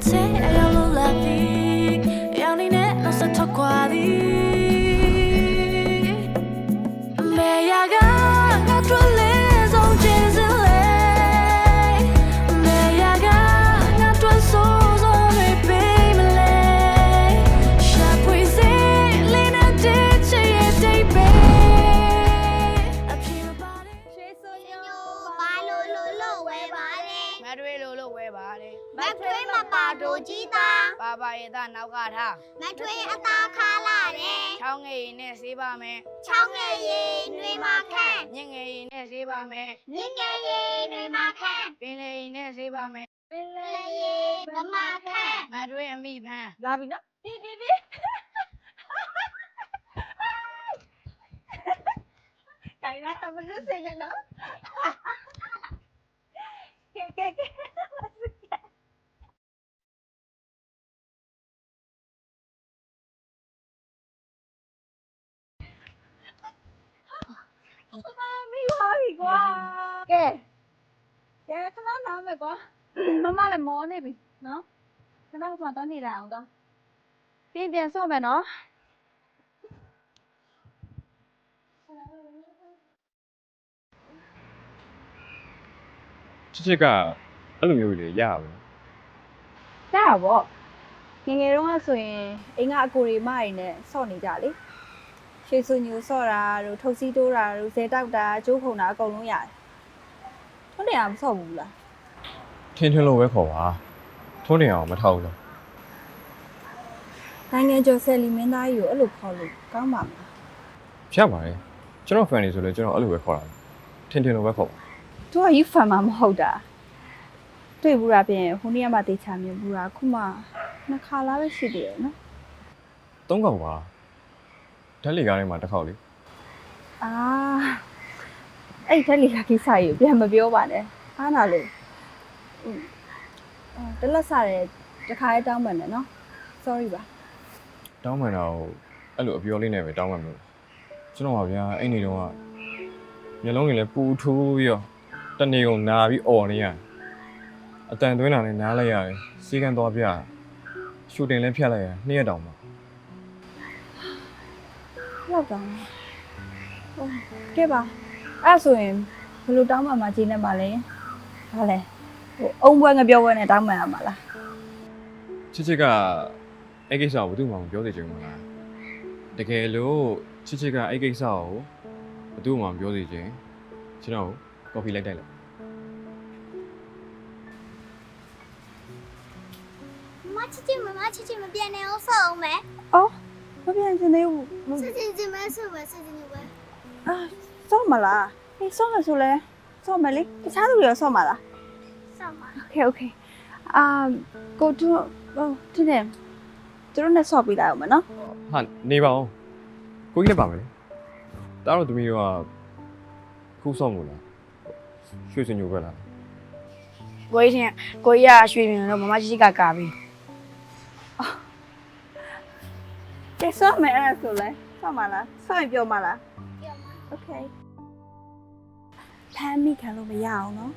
take a yellow lapik Yang ni ne no se tokwa di Me ya ga ga tro le song jin zin le Me ya ga ga tro so so me pe me le Sha pui se le na de che ye de be A pure body ရွှေဆိုညိုဘာလို့လို့လို့ဝဲပါလဲ လေမထွေးမပါတို့ကြီးသားပါပါရဲ့သားနောက်ကထားမထွေးအသာခါလာတယ်ချောင်းငယ်ရင်နဲ့ဆေးပါမယ်ချောင်းငယ်ရီနှွေမခန့်ညင်ငယ်ရင်နဲ့ဆေးပါမယ်မြင့်ငယ်ရီနှွေမခန့်ပင်လေရင်နဲ့ဆေးပါမယ်ပင်လေရီဗမာခန့်မထွေးအမိဖန်းလာပြီနော်ဒီဒီဒီခိုင်လာမလို့စနေနော် ကဲကဲကဲမိပါပြီကွာကဲကဲခဏနားမယ်ကွာမမလည်းမောနေပြီနော်ခဏကမှတော့နေလာအောင်တော့ပြင်ပြန်ဆော့မယ်နော် ချစ်ချစ်ကအဲ့လိုမျိုးကြီးလေရပါဘူးရတာပေါ့ငယ်ငယ်တုန်းကဆိုရင်အိမ်ကအကိုတွေမတွေနဲ့ဆော့နေကြလေရွှေစူညူဆော့တာတို့ထုတ်စီတိုးတာတို့ဇဲတောက်တာကျိုးခုံတာအကုန်လုံးရတယ်ထုံးနေအောင်မဆော့ဘူးလားထင်းထင်းလို့ပဲခေါ်ပါထုံးနေအောင်မထောက်ဘူးလားနိုင်ငံကျော်ဆယ်လီမင်းသားကြီးကိုအဲ့လိုခေါ်လို့ကောင်းပါမလားဖြတ်ပါတယ်ကျွန်တော် fan နေဆိုလဲကျွန်တော်အဲ့လိုပဲခေါ်တာထင်းထင်းလို့ပဲခေါ်ပါ သူကယူဖန်မှာမဟုတ်တာတွေ့ဘူးတာပြင်ဟိုနေ့ကမှတေချာမြင်ဘူးတာခုမှနှစ်ခါလားပဲရှိသေးတယ်နော်သုံးခေါက်ပါဓာတ်လီကားထဲမှာတစ်ခေါက်လေအာအဲ့တက်လီကကိစ္စကြီးကိုပြန်မပြောပါနဲ့အားနာလို့อืมအော်တလက်စားတယ်တခါရေးတောင်းပန်တယ်နော် sorry ပါတောင်းပန်တော့အဲ့လိုအပြောလေးနဲ့ပဲတောင်းပန်လို့ကျွန်တော်ပါဗျာအဲ့နေတော့ကမျက်လုံးတွေလည်းပူထိုးပြီးတော့ တနေကုန်နာပြီးអော်နေရအတန်သွင်းတာလည်းနားလိုက်ရတယ်စီကံသွားပြရှူတင်လည်းဖြတ်လိုက်ရနှစ်ရက်တောင်မှလောက်တောင်းဟုတ်ကဲပါအဲ့ဒါဆိုရင်ဘယ်လိုတောင်းပန်မှကြီးနေပါလဲဟာလဲဟိုအုံပွဲငပြောပွဲနဲ့တောင်းပန်ရမှာလားချစ်ချစ်ကအဲ့ကိစ္စကိုဘယ်သူမှမပြောသေးချင်ဘူးလားတကယ်လို့ချစ်ချစ်ကအဲ့ကိစ္စကိုဘယ်သူမှမပြောသေးချင်ကျွန်တော်ကော်ဖီလိုက်တိုက်လိုက် ချစ်မမချစ်ချစ်မပြန်နေအောင်ဆော့အောင်မယ်အော်မပြန်ချင်သေးဘူးမစစ်စစ်စစ်မဲဆော့ပဲစစ်စစ်ပဲအာစော့မလားဟေးစော့မယ်ဆိုလဲစော့မယ်လေတခြားသူတွေရောစော့မှာလားဆော့မှာ Okay okay အာကိုတို့ဟိုတင်းတယ်သူတို့နဲ့ဆော့ပေးလိုက်အောင်မနော်ဟာနေပါဦးကိုကြီးလည်းပါမယ်လေတားတော့သမီးတို့ကခုဆော့မို့လားရွှေစင်ညိုပဲလားကိုကြီးချင်းကိုကြီးကရွှေမြင်တော့မမကြီးကြီးကကာပြီ ကဲဆော့မယ်အဲ့ဒါဆိုလဲဆော့မှာလားဆော့ရင်ပြောမှာလားပြောမှာ Okay ဖမ်းမိခံလို့မရအောင်နော်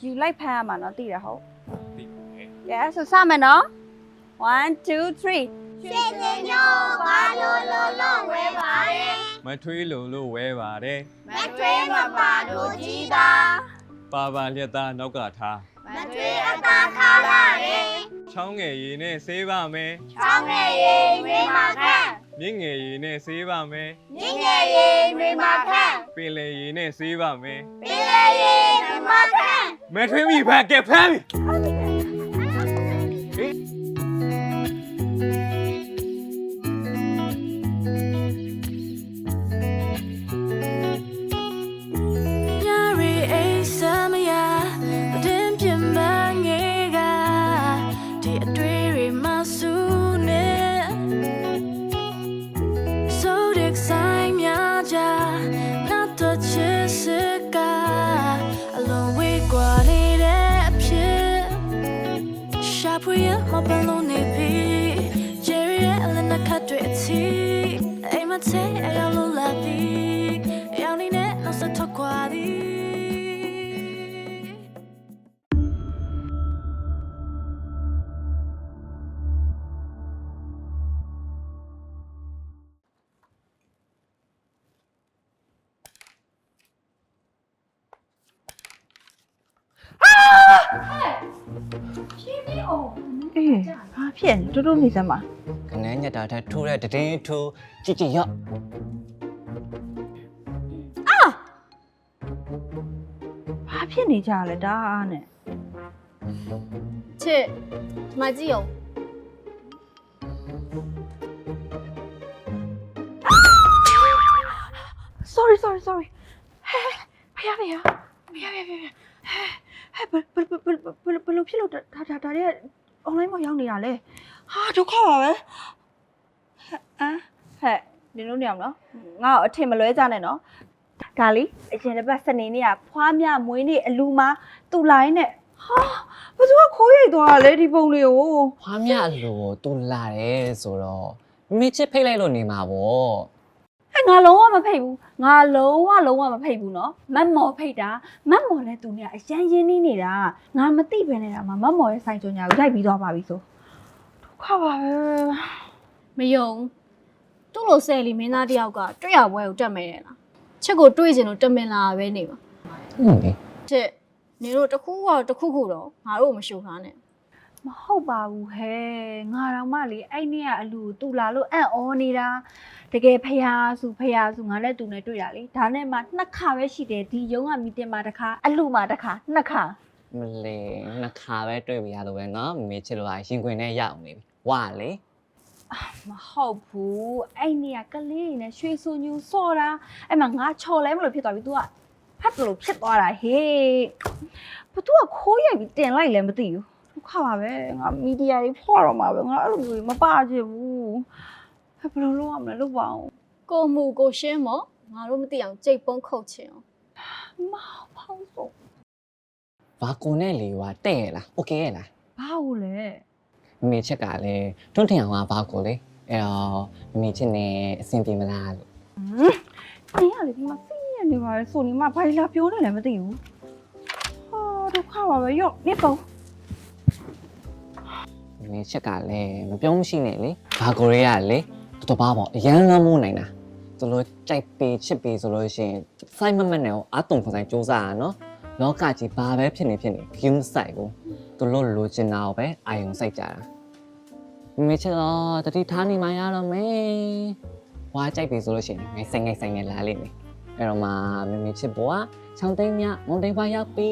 ယူလိုက်ဖမ်းရမှာနော်သိရဟုတ်သိတယ် Yes ဆိုစမယ်နော်1 2 3ရှေ့နေညိုဘာလို့လို့လို့ဝဲပါတယ်မထွေးလုံလို့ဝဲပါတယ်မထွေးမပါတို့ကြီးသားပါပါလျက်သားနောက်ကထားမထွေးအသာခါလာတယ် ချောင်းငယ်ရည်နဲ့ဆေးပါမယ်ချောင်းငယ်ရီနှွေမခန့်မြင့်ငယ်ရည်နဲ့ဆေးပါမယ်မြင့်ငယ်ရီနှွေမခန့်ပင်လေရည်နဲ့ဆေးပါမယ်ပင်လေရီနှွေမခန့်မထွေးမိဖက်ကဲဖမ်းပြီ ခတ်တွေအချီအိမ်မချေအရောက်လို့လာပြီအရောက်နေနဲ့နောက်ဆက်ထွက်ခွာသည်အေးဘာဖြစ်လဲတူတူနေစမ်းပါ ခနန်းညက်တာထက်ထိုးတဲ့တည်င်းထိုးကြည့်ကြည့်ရော့ဘာဖြစ်နေကြလဲဒါအားနဲ့ချစ်ဒီမှာကြည့်အောင် sorry sorry sorry ဟဲ့ဖယားဖယားဖယားဖယားဖယားဟဲ့ဘယ်ဘယ်ဘယ်ဘယ်ဘယ်ဘယ်လိုဖြစ်လို့ဒါဒါဒါတွေက online မှာရောက်နေတာလဲဟာဒုက္ခပါပဲဟဲ့ အာဟဲ့နင်တို့နေအောင်နော်ငါ့ကိုအထင်မလွဲကြနဲ့နော်ဒါလီအရင်တစ်ပတ်စနေနေ့ကဖွားမြမွေးနေ့အလူမာသူ့လိုင်းနဲ့ဟာဘသူကခိုးရိတ်သွားတာလဲဒီပုံလေးကို။ဘာမြလို့တူလာတယ်ဆိုတော့မိချစ်ဖိတ်လိုက်လို့နေမှာပေါ့ဟဲ့ငါလုံးဝမဖိတ်ဘူးငါလုံးဝလုံးဝမဖိတ်ဘူးနော်မတ်မော်ဖိတ်တာမတ်မော်လည်းသူနဲ့အရန်ရင်းနေနေတာငါမသိပဲနေတာမှာမတ်မော်ရဲ့ဆိုင်ကြောင်ညာကိုလိုက်ပြီးသွားပါပြီဆိုဒုက္ခပါပဲ မယုံသူ့လိုဆယ်လီမင်းသားတယောက်ကတွေ့ရပွဲကိုတက်မယ်ရဲ့လားချစ်ကိုတွေ့ချင်လို့တက်မင်လာပဲနေပါ ဟုတ်လေ ချစ်နေတို့တစ်ခုခုတော့တစ်ခုခုတော့ငါတို့ကိုမရှုံထားနဲ့ မဟုတ်ပါဘူးဟဲ့ငါတော့မှလေအဲ့နေ့ကအလူကိုတူလာလို့အံ့ဩနေတာတကယ်ဖျားစုဖျားစုငါနဲ့တူနဲ့တွေ့တာလေဒါနဲ့မှနှစ်ခါပဲရှိတယ်ဒီရုံးကမီတင်မှာတစ်ခါအလူမှာတစ်ခါနှစ်ခါ မလေးနှစ်ခါပဲတွေ့ပြရလို့ပဲเนาะမမေချစ်လို့ကရင်ခွင်နဲ့ရောက်နေပြီဝါလေ မဟုတ်ဘူးအဲ့နေ့ကကလေးတွေနဲ့ရွှေဆူညူစော့တာအဲ့မှာငါချော်လဲမလို့ဖြစ်သွားပြီ तू ကဖတ်တယ်လို့ဖြစ်သွားတာဟေးဘသူကခိုးရိုက်ပြီးတင်လိုက်လဲမသိဘူးဒုက္ခပါပဲငါမီဒီယာတွေဖွာတော့မှာပဲငါအဲ့လိုမျိုးတွေမပါချင်ဘူးဟဲ့ဘယ်လိုလုပ်ရမလဲလုပ်ပါအောင် ကိုမှုကိုရှင်းမော်ငါတို့မသိအောင်ကြိတ်ပုံးခုတ်ချင်အောင် မဖောက်ဆို ဘာကိုနဲ့လေကတဲ့ရလားโอเคရလား ဘာလို့လဲ မမေချစ်ကလည်းတွန်းထင်အောင်ကဘာကိုလေအဲ့တော့မမေချစ်နဲ့အဆင်ပြေမလားလို့ဟမ်နင်ကလေဒီမှာစိနေနေပါလေဆိုနေမှာဘာလာပြောနေလဲမသိဘူးဟာဒုက္ခပါပဲရော့နေပေါ့မမေချစ်ကလည်းမပြောမရှိနဲ့လေဘာကိုရေကလေတော်တော်ပါပေါ့အရန်လမ်းမိုးနိုင်တာသူတို့ကြိုက်ပေချစ်ပေဆိုလို့ရှိရင်စိုက်မမက်နဲ့ကိုအတုံခွန်ဆိုင်စူးစမ်းရနော်လောကကြီးဘာပဲဖြစ်နေဖြစ်နေဂိမ်းဆိုင်ကိုသူတို့လိုချင်တာကိုပဲအာယုံစိုက်ကြတာ မမေချစ်တော့တတိထားနေမှရတော့မယ်ဝါကြိုက်ပြီဆိုလို့ရှိရင်ငယ်ဆိုင်ငယ်ဆိုင်ငယ်လာလိမ့်မယ်အဲ့တော့မှမမေချစ်ဘွားချောင်းသိမ်းမြမုန်တိန်ဘွားရောက်ပြီ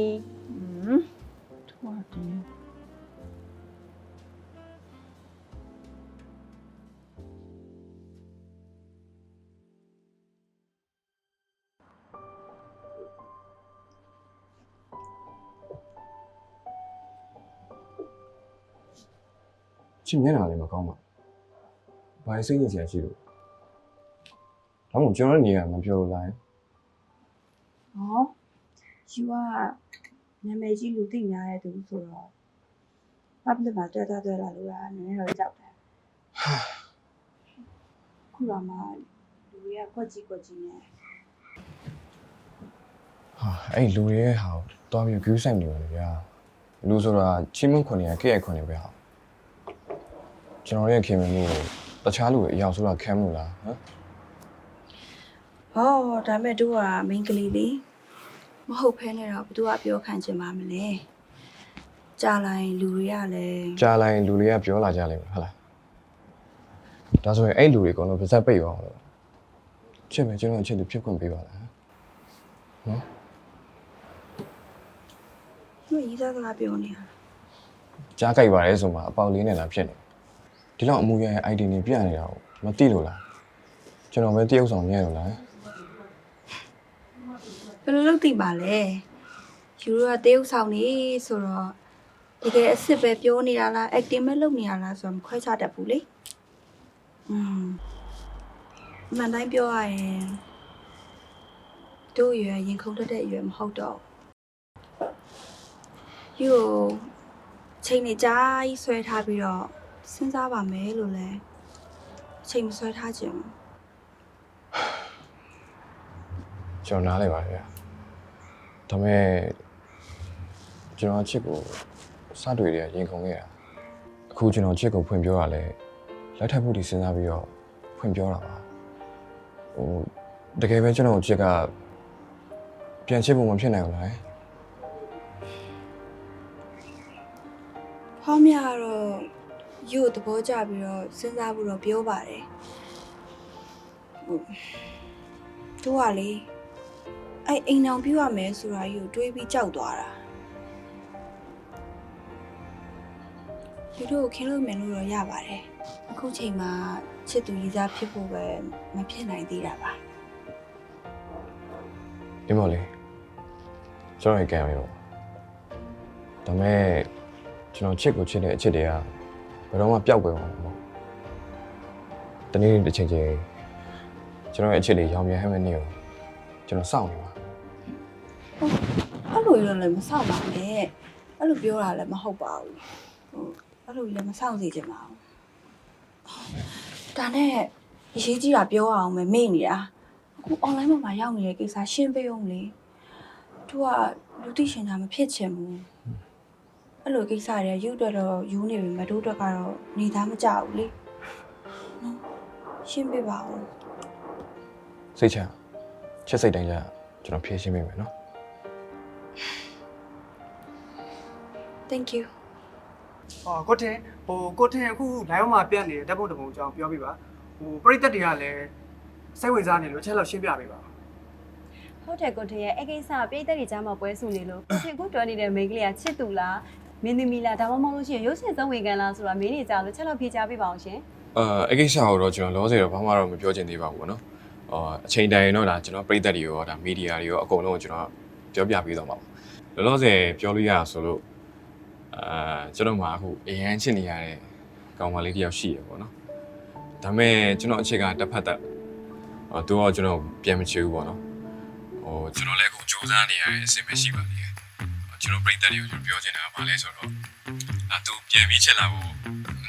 ချစ်မျက်နှာလေးမကောင်းပါဘူးဘာလို့စိတ်ညစ်စရာရှိလို့ဒါမှမဟုတ်ကျွန်တော်တို့နေရမပြောလို့လားဟောယူကနာမည်ကြီးလူသိများတဲ့သူဆိုတော့ public မှာတွေ့တာတွေ့လာလို့ကနည်းနည်းတော့ကြောက်တယ်ခုတော့မှလူတွေကကွက်ကြီးကွက်ကြီးနဲ့ဟာအဲ့လူတွေရဲ့ဟာကိုတွားပြီး view ဆိုင်နေပါလေဗျာလူဆိုတာချင်းမွန်းခွန်နေရကြည့်ရခွန်နေပဲဟာ ကျွန်တော်ရဲ့ခင်မင်းမျိုးကိုတခြားလူတွေအယောင်ဆိုတာခံမလို့လားဟမ်ဟောဒါမဲ့တို့က main ကလေးလေးမဟုတ်ဖဲနဲ့တော့ဘသူကပြောခံချင်ပါမလဲကြာလာရင်လူတွေကလည်းကြားလိုက်ရင်လူတွေကပြောလာကြလိမ့်မယ်ဟုတ်လားဒါဆိုရင်အဲ့လူတွေအကုန်လုံးပါဇက်ပိတ်သွားအောင်လို့ချစ်မယ်ကျွန်တော်အချစ်သူဖြစ်ခွင့်ပေးပါလားနော်သူရေးသားစကားပြောနေတာကြားကြိုက်ပါလေဆိုမှအပေါက်လေးနဲ့လာဖြစ်နေ ဒီလောက်အမှုရရဲ့ ID နေပြနေတာကိုမသိလို့လားကျွန်တော်ပဲတရုပ်ဆောင်မြဲလို့လားဘယ်လိုလုပ်သိပါလဲယူရိုကတရုပ်ဆောင်နေဆိုတော့တကယ်အစ်စ်ပဲပြောနေတာလား acting ပဲလုပ်နေတာလားဆိုတော့မခွဲခြားတတ်ဘူးလေอืมအမှန်တိုင်းပြောရရင်တို့အရွယ်ရင်ခုန်တတ်တဲ့အရွယ်မဟုတ်တော့ယူကိုချိန်နေကြကြီးဆွဲထားပြီးတော့ စဉ်းစားပါမယ်လို့လဲအချိန်မဆွဲထားခြင်းဘူးကျွန်တော်နားလဲပါဗျာဒါပေမဲ့ကျွန်တော်အချစ်ကိုစတွေ့ရရင်ခုန်ခဲ့တာအခုကျွန်တော်ချစ်ကိုဖွင့်ပြောတာလဲလက်ထပ်ဖို့ဒီစဉ်းစားပြီးတော့ဖွင့်ပြောတာပါဟိုတကယ်ပဲကျွန်တော်ချစ်ကပြန်ချစ်ဖို့မဖြစ်နိုင်ဘူးလားဖောင်းမြကတော့ ယူကိုသဘောကျပြီးတော့စဉ်းစားဖို့တော့ပြောပါတယ်ဟုတ်တို့ကလေအဲ့အိမ်အောင်ပြုတ်ရမယ်ဆိုတာယူကိုတွေးပြီးကြောက်သွားတာလူတို့ကိုခင်းလို့မယ်လို့တော့ရပါတယ်အခုချိန်မှာချစ်သူရည်စားဖြစ်ဖို့ပဲမဖြစ်နိုင်သေးတာပါဒီမော်လေးကျွန်တော်ရေကံရောဒါပေမဲ့ကျွန်တော်ချစ်ကိုချစ်တဲ့အချစ်တွေကဘ ယ်တော့မှပျောက်ကွယ်မှာမဟုတ်တနေ့နေ့တစ်ချိန်ချင်းကျွန်တော်ရဲ့အချစ်တွေရောင်မြဟဲ့မဲ့နေကိုကျွန်တော်စောင့်နေပါအဲ့လိုရလည်းမဆောက်ပါနဲ့အဲ့လိုပြောတာလည်းမဟုတ်ပါဘူးဟိုအဲ့လိုလည်းမဆောက်စေချင်ပါဘူးဒါနဲ့အရေးကြီးတာပြောအောင်မယ်မေ့နေတာအခု online မှာရောက်နေတဲ့ကိစ္စရှင်းပေးအောင်လေသူကလူသိရှင်တာမဖြစ်ချင်ဘူး အဲ့လိုကိစ္စတွေရုပ်တော့တော့ယူနေပြီမတို့တော့ကတော့နေသားမကြဘူးလေနော်ရှင်းပေးပါဦးစိတ်ချချစ်စိတ်တိုင်းကြကျွန်တော်ဖြည့်ရှင်းပေးမယ်နော် thank you ဟောကိုတင်ဟိုကိုတင်အခု live မှာပြတ်နေတဲ့ဓာတ်ပုံတစ်ပုံအကြောင်းပြောပြပါဟိုပရိသတ်တွေကလည်းစိတ်ဝင်စားနေလို့အချက်လောက်ရှင်းပြပေးပါဟုတ်တယ်ကိုထရဲ့အဲ့ကိစ္စပြည်သက်တွေကြားမှာပွဲစုနေလို့ကိုထအခုတော်နေတဲ့မိန်းကလေးကချစ်သူလား မင်းသမီးလားဒါမှမဟုတ်လို့ရှိရင်ရုပ်ရှင်သုံးဝင်ကန်လားဆိုတာမင်းနေကြလို့ချက်လောက်ဖြေချပေးပါအောင်ရှင်အာအဲ့ကိစ္စကိုတော့ကျွန်တော်လောဆယ်တော့ဘာမှတော့မပြောချင်သေးပါဘူးပေါ့နော်အော်အချိန်တိုင်တော့ဒါကျွန်တော်ပြည်သက်တွေရောဒါမီဒီယာတွေရောအကုန်လုံးကိုကျွန်တော်ပြောပြပေးတော့မှာပေါ့လောလောဆယ်ပြောလို့ရတာဆိုလို့အာကျွန်တော်မှအခုအရန်ချစ်နေရတဲ့ကောင်မလေးတစ်ယောက်ရှိရပေါ့နော်ဒါပေမဲ့ကျွန်တော်အချက်ကတစ်ဖက်သက်အော်သူကကျွန်တော်ပြန်မချဘူးပေါ့နော်ဟိုကျွန်တော်လည်းအခုစူးစမ်းနေရတဲ့အဆင်မရှိပါသေးတယ် ကျွန်တော်ပြည်သက်တွေကိုကျွန်တော်ပြောချင်တာကဘာလဲဆိုတော့အတူပြန်ပြီးချက်လာဖို့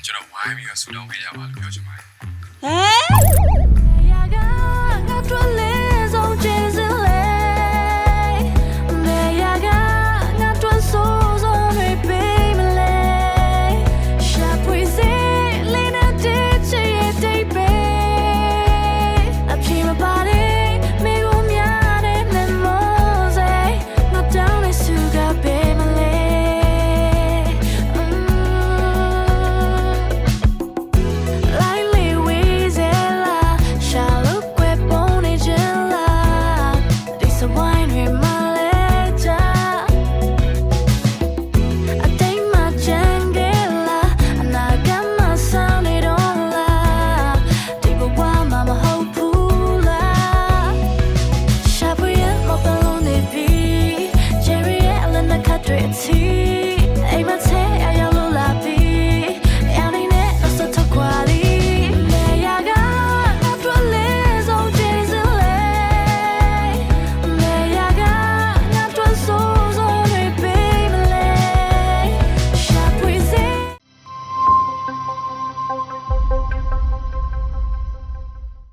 ကျွန်တော်ဝိုင်းပြီးတော့ဆူတောင်းပေးကြပါလို့ပြောချင်ပါတယ်ဟဲ့ရာကငါတို့ 对，一起。